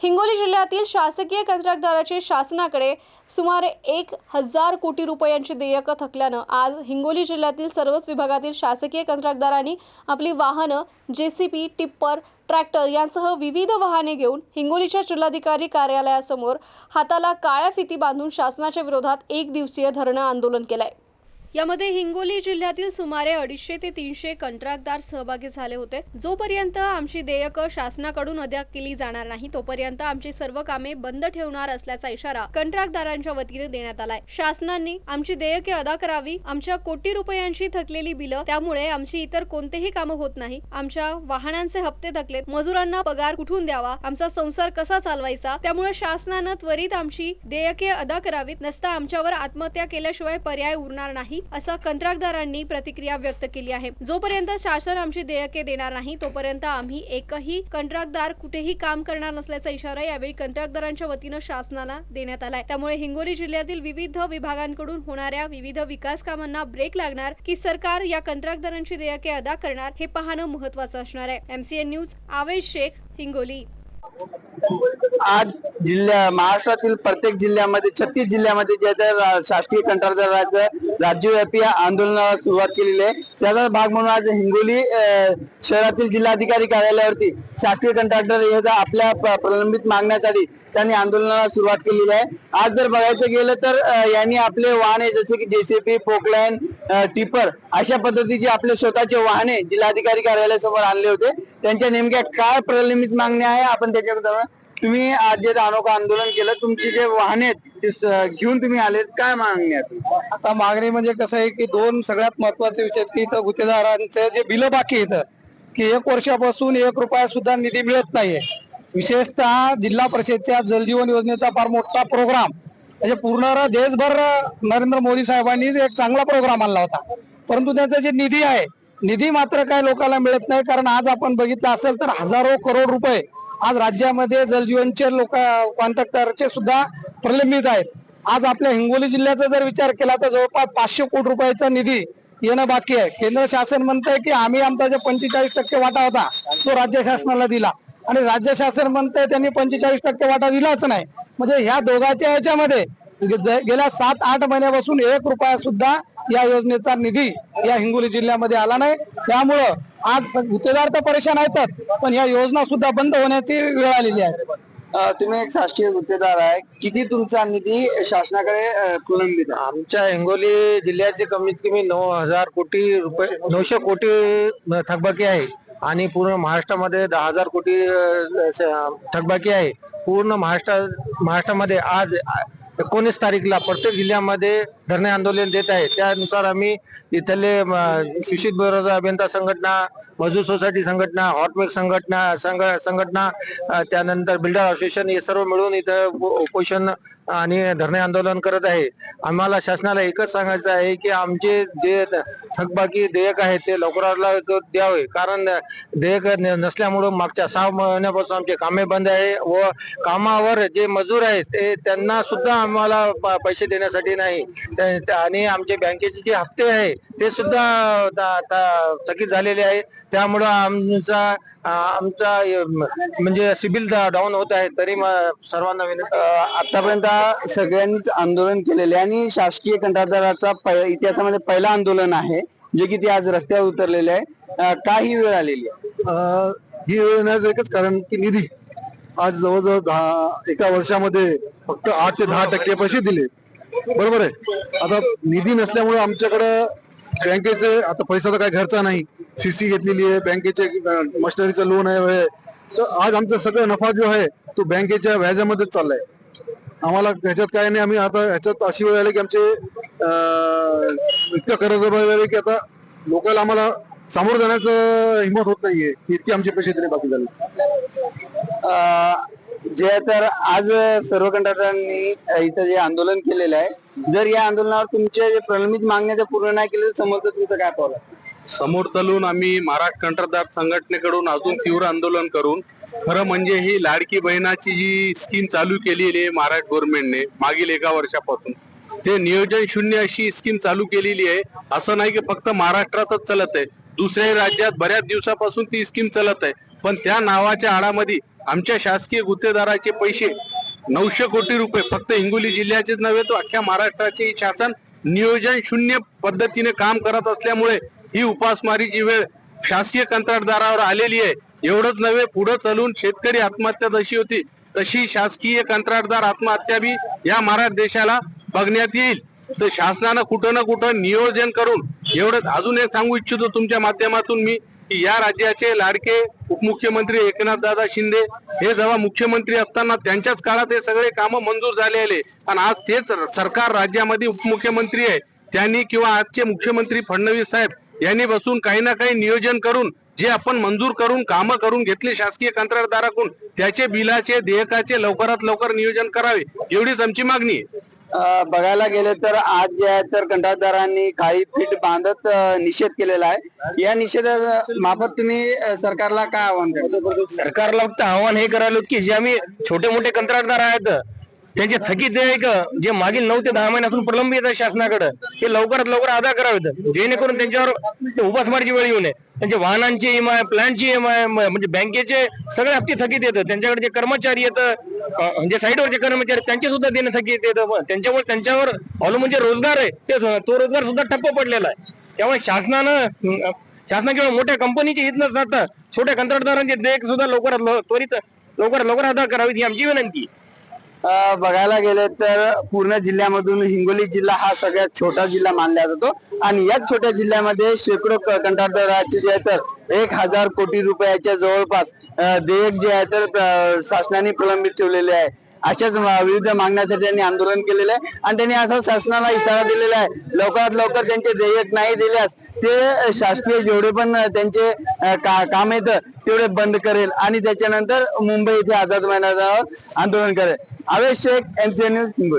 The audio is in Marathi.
हिंगोली जिल्ह्यातील शासकीय कंत्राटदाराचे शासनाकडे सुमारे एक हजार कोटी रुपयांची देयकं थकल्यानं आज हिंगोली जिल्ह्यातील सर्वच विभागातील शासकीय कंत्राटदारांनी आपली वाहनं जे सी पी टिप्पर ट्रॅक्टर यांसह विविध वाहने घेऊन हिंगोलीच्या जिल्हाधिकारी कार्यालयासमोर हाताला काळ्या फिती बांधून शासनाच्या विरोधात एक दिवसीय धरणं आंदोलन केलंय. यामध्ये हिंगोली जिल्ह्यातील सुमारे अडीचशे ते तीनशे कंत्राटदार सहभागी झाले होते. जोपर्यंत आमची देयकं शासनाकडून अदा केली जाणार नाही तोपर्यंत आमची सर्व कामे बंद ठेवणार असल्याचा इशारा कंत्राटदारांच्या वतीने देण्यात आलाय. शासनाने आमची देयके अदा करावी आमच्या कोटी रुपयांची थकलेली बिलं त्यामुळे आमची इतर कोणतेही कामं होत नाही. आमच्या वाहनांचे हप्ते थकलेत मजुरांना पगार कुठून द्यावा आमचा संसार कसा चालवायचा त्यामुळे शासनानं त्वरित आमची देयके अदा करावीत नसता आमच्यावर आत्महत्या केल्याशिवाय पर्याय उरणार नाही. असं कंत्राटदारांनी प्रतिक्रिया व्यक्त केली आहे. जोपर्यंत शासन आमची देयके देणार नाही तोपर्यंत आम्ही एकही कंत्राटदार कुठेही काम करणार नसल्याचा इशारा यावेळी कंत्राटदारांच्या वतीनं शासनाला देण्यात आलाय. त्यामुळे हिंगोली जिल्ह्यातील विविध विभागांकडून होणाऱ्या विविध विकास कामांना ब्रेक लागणार की सरकार या कंत्राटदारांची देयके अदा करणार हे पाहणं महत्वाचं असणार आहे. एमसीएन न्यूज आवेश शेख हिंगोली. आज जिल्ह्या महाराष्ट्रातील प्रत्येक जिल्ह्यामध्ये छत्तीस जिल्ह्यामध्ये जे ते शासकीय कंत्राटदाराचं राज्यव्यापी आंदोलनाला सुरुवात केलेली आहे. त्याचा भाग म्हणून आज हिंगोली शहरातील जिल्हाधिकारी कार्यालयावरती शासकीय कंत्राटदार हे आपल्या प्रलंबित मागण्यासाठी त्यांनी आंदोलनाला सुरुवात केलेली आहे. आज जर बघायचं गेलं तर यांनी आपले वाहने जसे की जेसीबी पोकलाईन टिपर अशा पद्धतीचे आपले स्वतःचे वाहने जिल्हाधिकारी कार्यालयासमोर आणले होते. त्यांच्या नेमक्या काय प्रलंबित मागण्या आहे? आपण त्याच्याकडे तुम्ही आज जे अनोखा आंदोलन केलं तुमचे जे वाहने आहेत ते घेऊन तुम्ही आले काय मागणी आहेत आता मागणी म्हणजे कसं आहे की दोन सगळ्यात महत्त्वाचे विषय की इथं गुत्तेदारांचे जे बिलं बाकी इथं की एक वर्षापासून एक रुपया सुद्धा निधी मिळत नाहीये. विशेषतः जिल्हा परिषदच्या जलजीवन योजनेचा फार मोठा प्रोग्राम म्हणजे पूर्ण देशभर नरेंद्र मोदी साहेबांनी एक चांगला प्रोग्राम आणला होता. परंतु त्याचा जे निधी आहे निधी मात्र काय लोकांना मिळत नाही. कारण आज आपण बघितलं असेल तर हजारो करोड रुपये आज राज्यामध्ये जलजीवनचे लोक कॉन्ट्रॅक्टरचे सुद्धा प्रलंबित आहेत. आज आपल्या हिंगोली जिल्ह्याचा जर विचार केला तर जवळपास पाचशे कोटी रुपयाचा निधी येणं बाकी आहे. केंद्र शासन म्हणतंय की आम्ही आमचा जे पंचेचाळीस टक्के वाटा होता तो राज्य शासनाला दिला. आणि राज्य शासन म्हणतंय त्यांनी पंचेचाळीस टक्के वाटा दिलाच नाही. म्हणजे ह्या दोघांच्या ह्याच्यामध्ये गे- गेल्या सात आठ महिन्यापासून एक रुपया सुद्धा या योजनेचा निधी या हिंगोली जिल्ह्यामध्ये आला नाही. त्यामुळं आज गुत्तेदार तर परेशान आहेत पण या योजना सुद्धा बंद होण्याची वेळ आलेली आहे. तुम्ही एक शासकीय गुत्तेदार आहे. किती तुमचा निधी शासनाकडे प्रलंबित आहे? आमच्या हिंगोली जिल्ह्याचे कमीत कमी नऊ हजार कोटी रुपये नऊशे कोटी थकबाकी आहे. आणि पूर्ण महाराष्ट्रामध्ये दहा हजार कोटी थकबाकी आहे. पूर्ण महाराष्ट्र महाराष्ट्रामध्ये आज एकोणीस तारीखला प्रत्येक जिल्ह्यामध्ये धरणे आंदोलन देत आहे. त्यानुसार आम्ही इथले शिक्षित बेरोजगार अभियंता संघटना मजूर सोसायटी संघटना हॉटमेक संघटना संघ संघटना त्यानंतर बिल्डर असोसिएशन हे सर्व मिळून इथं उपोषण आणि धरणे आंदोलन करत आहे. आम्हाला शासनाला एकच सांगायचं आहे की आमचे जे थकबाकी देयक आहे ते लवकरात लवकर द्यावे. कारण देयक नसल्यामुळं मागच्या सहा महिन्यापासून आमचे कामे बंद आहे व कामावर जे मजूर आहेत ते त्यांना सुद्धा आम्हाला प- पैसे देण्यासाठी नाही. आणि आमचे बँकेचे जे हप्ते आहे ते सुद्धा ता- ता- थकीत झालेले आहे. त्यामुळं आमचा आमचा म्हणजे सिबिल डाऊन होत आहे तरी म- सर्वांना विनंती. आतापर्यंत सगळ्यांनीच आंदोलन केलेले आहे आणि शासकीय कंत्राटदाराचा इतिहासामध्ये पहिला आंदोलन आहे जे की ते आज रस्त्यावर उतरलेले आहे. का ही वेळ आलेली ही वेळ येण्याचं एकच कारण की निधी. आज जवळजवळ दहा एका वर्षामध्ये फक्त आठ ते दहा टक्के पैसे दिले. बरोबर आहे. आता निधी नसल्यामुळे आमच्याकडं बँकेचे आता पैसा तर काय घरचा नाही. सीसी घेतलेली आहे बँकेचे मशिनरीचं लोन आहे तर आज आमचा सगळं नफा जो आहे तो बँकेच्या व्याजामध्येच चाललाय. आम्हाला त्याच्यात काय नाही आम्ही आता ह्याच्यात अशी वेळ आली की आमचे इतकं कर्ज झाले की आता लोकांना आम्हाला समोर जाण्याचं हिंमत होत नाहीये. इतके आमचे पैसे तरी बाकी झाले. जे तर आज सर्व कंत्राटदारांनी इथं जे आंदोलन केलेलं आहे जर या आंदोलनावर तुमचे जे प्रलंबित मागण्या जर पूर्ण नाही केले तर समोर तुमचं काय पावलं? समोर चालून आम्ही महाराष्ट्र कंत्राटदार संघटनेकडून अजून तीव्र आंदोलन करून खरं म्हणजे ही लाडकी बहिणाची जी स्कीम चालू केलेली आहे महाराष्ट्र गव्हर्नमेंटने मागील एका वर्षापासून ते नियोजन शून्य अशी स्कीम चालू केलेली आहे. असं नाही की फक्त महाराष्ट्रातच चालत आहे. दुसऱ्याही राज्यात बऱ्याच दिवसापासून ती स्कीम चालत आहे. पण त्या नावाच्या आडामध्ये आमच्या शासकीय गुत्तेदाराचे पैसे नऊशे कोटी रुपये फक्त हिंगोली जिल्ह्याचेच नव्हे तर अख्ख्या महाराष्ट्राचे शासन नियोजन शून्य पद्धतीने काम करत असल्यामुळे ही उपासमारीची वेळ शासकीय कंत्राटदारावर आलेली आहे. एवढंच नव्हे पुढे चालून शेतकरी आत्महत्या जशी होती तशी शासकीय कंत्राटदार आत्महत्या बी या महाराष्ट्र देशाला बघण्यात येईल. तर शासनानं कुठं ना कुठं नियोजन करून एवढंच अजून एक सांगू इच्छितो तुमच्या माध्यमातून मी की या राज्याचे लाडके उपमुख्यमंत्री एकनाथ दादा शिंदे हे जेव्हा मुख्यमंत्री असताना त्यांच्याच काळात हे सगळे कामं मंजूर झालेले आणि आज तेच सरकार राज्यामध्ये उपमुख्यमंत्री आहे. त्यांनी किंवा आजचे मुख्यमंत्री फडणवीस साहेब यांनी बसून काही ना काही नियोजन करून जे आपण मंजूर करून कामं करून घेतले शासकीय कंत्राटदाराकडून त्याचे बिलाचे देयकाचे लवकरात लवकर नियोजन करावे एवढीच आमची मागणी आहे. बघायला गेले तर आज जे आहे तर कंत्राटदारांनी काही फीट बांधत निषेध केलेला आहे. या निषेधा माफत तुम्ही सरकारला काय आव्हान करता सरकारला फक्त आव्हान हे करायला की जे आम्ही छोटे मोठे कंत्राटदार आहेत त्यांचे थकीत देयक जे मागील नऊ ते दहा महिन्यापासून प्रलंबित आहे शासनाकडे ते लवकरात लवकर अदा करावेत. जेणेकरून त्यांच्यावर उपासमारची वेळ येऊ नये. त्यांच्या वाहनांची एम आय प्लॅनची आय म्हणजे बँकेचे सगळे हप्ते थकीत येतं त्यांच्याकडे जे कर्मचारी येतं म्हणजे जे साईडवरचे कर्मचारी त्यांचे सुद्धा देणं थकीत येतं त्यांच्यामुळे त्यांच्यावर अवलंबून जे रोजगार आहे ते तो रोजगार सुद्धा ठप्प पडलेला आहे. त्यामुळे शासनानं शासना किंवा मोठ्या कंपनीचे हित न साधता छोट्या कंत्राटदारांचे देख सुद्धा लवकरात लव- त्वरित लवकर लवकर अदा करावीत ही आमची विनंती. अं, बघायला गेले तर पूर्ण जिल्ह्यामधून हिंगोली जिल्हा हा सगळ्यात छोटा जिल्हा मानला जातो. आणि याच छोट्या जिल्ह्यामध्ये शेकडो कंत्राटदाराचे जे आहे तर एक हजार कोटी रुपयाच्या जवळपास देयक जे आहे तर शासनाने प्रलंबित ठेवलेले आहे. अशाच विविध मागण्यासाठी त्यांनी आंदोलन केलेलं आहे. आणि त्यांनी असा शासनाला इशारा दिलेला आहे. लवकरात लवकर त्यांचे देयक नाही दिल्यास ते शासकीय जेवढे पण त्यांचे का- काम येतं तेवढे बंद करेल. आणि त्याच्यानंतर मुंबई येथे आझाद मैदानावर आंदोलन करेल. Avesh Shaikh MCN news Hingoli.